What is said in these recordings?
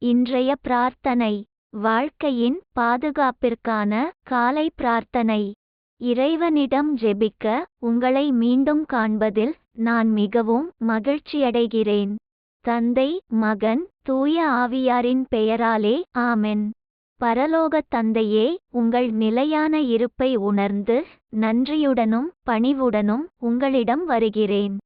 இன்றைய பிரார்த்தனை. வாழ்க்கையின் பாதுகாப்பிற்கான காலை பிரார்த்தனை. இறைவனிடம் ஜெபிக்க உங்களை மீண்டும் காண்பதில் நான் மிகவும் மகிழ்ச்சியடைகிறேன். தந்தை மகன் தூய ஆவியாரின் பெயராலே ஆமென். பரலோகத் தந்தையே உங்கள் நிலையான இருப்பை உணர்ந்து நன்றியுடனும் பணிவுடனும் உங்களிடம் வருகிறேன்.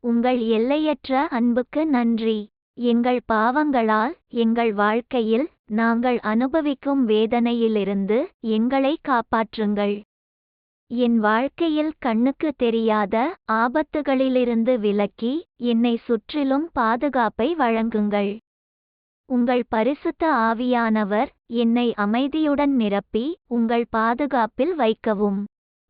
உங்கள் எல்லையற்ற அன்புக்கு நன்றி. எங்கள் பாவங்களால் எங்கள் வாழ்க்கையில் நாங்கள் அனுபவிக்கும் வேதனையிலிருந்து எங்களை காப்பாற்றுங்கள். என் வாழ்க்கையில் கண்ணுக்கு தெரியாத ஆபத்துகளிலிருந்து விலக்கி என்னை சுற்றிலும் பாதுகாப்பை வழங்குங்கள். உங்கள் பரிசுத்த ஆவியானவர் என்னை அமைதியுடன் நிரப்பி உங்கள் பாதுகாப்பில் வைக்கவும்.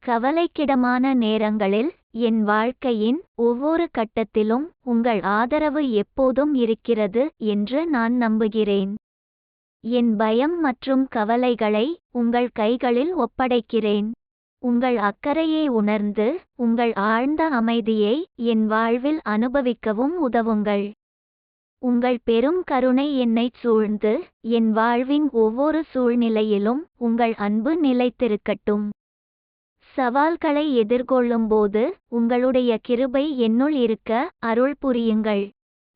கவலைக்கிடமான நேரங்களில் என் வாழ்க்கையின் ஒவ்வொரு கட்டத்திலும் உங்கள் ஆதரவு எப்போதும் இருக்கிறது என்று நான் நம்புகிறேன். என் பயம் மற்றும் கவலைகளை உங்கள் கைகளில் ஒப்படைக்கிறேன். உங்கள் அக்கறையை உணர்ந்து உங்கள் ஆழ்ந்த அமைதியை என் வாழ்வில் அனுபவிக்கவும் உதவுங்கள். உங்கள் பெரும் கருணை என்னைச் சூழ்ந்து என் வாழ்வின் ஒவ்வொரு சூழ்நிலையிலும் உங்கள் அன்பு நிலைத்திருக்கட்டும். சவால்களை எதிர்கொள்ளும்போது உங்களுடைய கிருபை என்னுள் இருக்க அருள் புரியுங்கள்.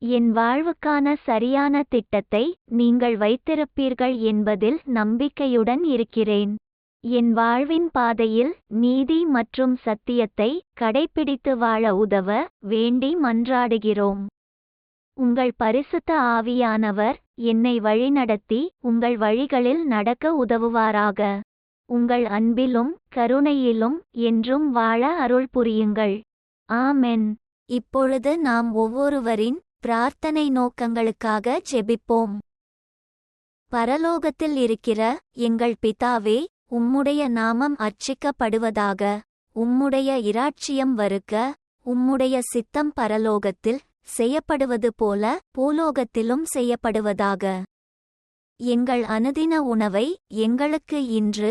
என் வாழ்வுக்கான சரியான திட்டத்தை நீங்கள் வைத்திருப்பீர்கள் என்பதில் நம்பிக்கையுடன் இருக்கிறேன். என் வாழ்வின் பாதையில் நீதி மற்றும் சத்தியத்தை கடைப்பிடித்து வாழ உதவ வேண்டி மன்றாடுகிறோம். உங்கள் பரிசுத்த ஆவியானவர் என்னை வழிநடத்தி உங்கள் வழிகளில் நடக்க உதவுவாராக. உங்கள் அன்பிலும் கருணையிலும் என்றும் வாழ அருள் புரியுங்கள். ஆமென். இப்பொழுது நாம் ஒவ்வொருவரின் பிரார்த்தனை நோக்கங்களுக்காக ஜெபிப்போம். பரலோகத்தில் இருக்கிற எங்கள் பிதாவே உம்முடைய நாமம் அர்ச்சிக்கப்படுவதாக உம்முடைய இராட்சியம் வருக உம்முடைய சித்தம் பரலோகத்தில் செய்யப்படுவது போல பூலோகத்திலும் செய்யப்படுவதாக. எங்கள் அனுதின உணவை எங்களுக்கு இன்று